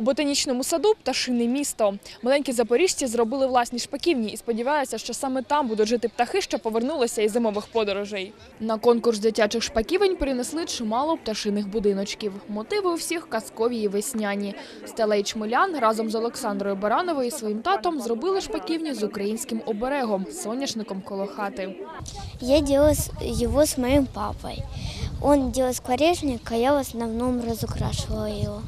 У ботанічному саду пташине місто. Маленькі запоріжці зробили власні шпаківні і сподіваються, що саме там будуть жити птахи, що повернулися із зимових подорожей. На конкурс дитячих шпаківень принесли чимало пташиних будиночків. Мотиви у всіх казкові і весняні. Стела і Чмилян разом з Олександрою Барановою і своїм татом зробили шпаківні з українським оберегом соняшником коло хати. Я делала с- его с моим папой. Он делал скворечник, а я в основном разукрашивала его.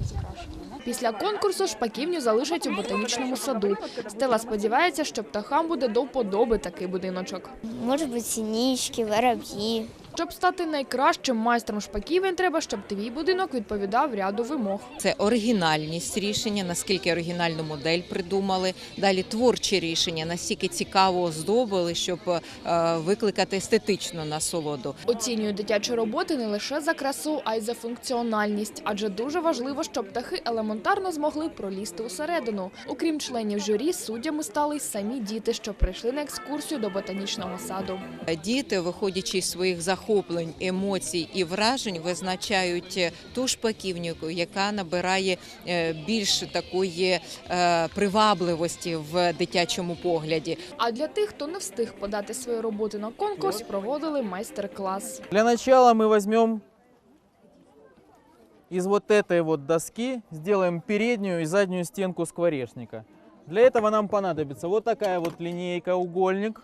Після конкурсу шпаківню залишать у ботанічному саду. Стела сподівається, що птахам буде до вподоби такий будиночок. Може бути сінічки, воробьи. Щоб стати найкращим майстром шпаківень, треба, щоб твій будинок відповідав ряду вимог. Це оригінальність рішення, наскільки оригінальну модель придумали. Далі творчі рішення, настільки цікаво оздобили, щоб е, викликати естетичну насолоду. Оцінюють дитячі роботи не лише за красу, а й за функціональність, адже дуже важливо, щоб птахи елементарно змогли пролізти усередину. Окрім членів журі, суддями стали й самі діти, що прийшли на екскурсію до ботанічного саду. Діти, виходячи з своїх захоплень, емоцій і вражень, визначають е, ту шпаківню, яка набирає е, більш такої е, привабливості в дитячому погляді. А для тих, хто не встиг подати свої роботи на конкурс, проводили майстер-клас. Для начала мы возьмем из вот этой вот доски, сделаем переднюю и заднюю стенку скворечника. Для этого нам понадобится вот такая вот линейка, угольник,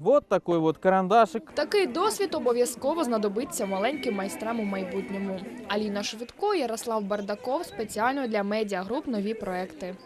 вот такой вот карандашик, Такий досвід обов'язково знадобиться маленьким майстрам у майбутньому. Аліна Швидко, Ярослав Бардаков спеціально для медіагруп нові проекти.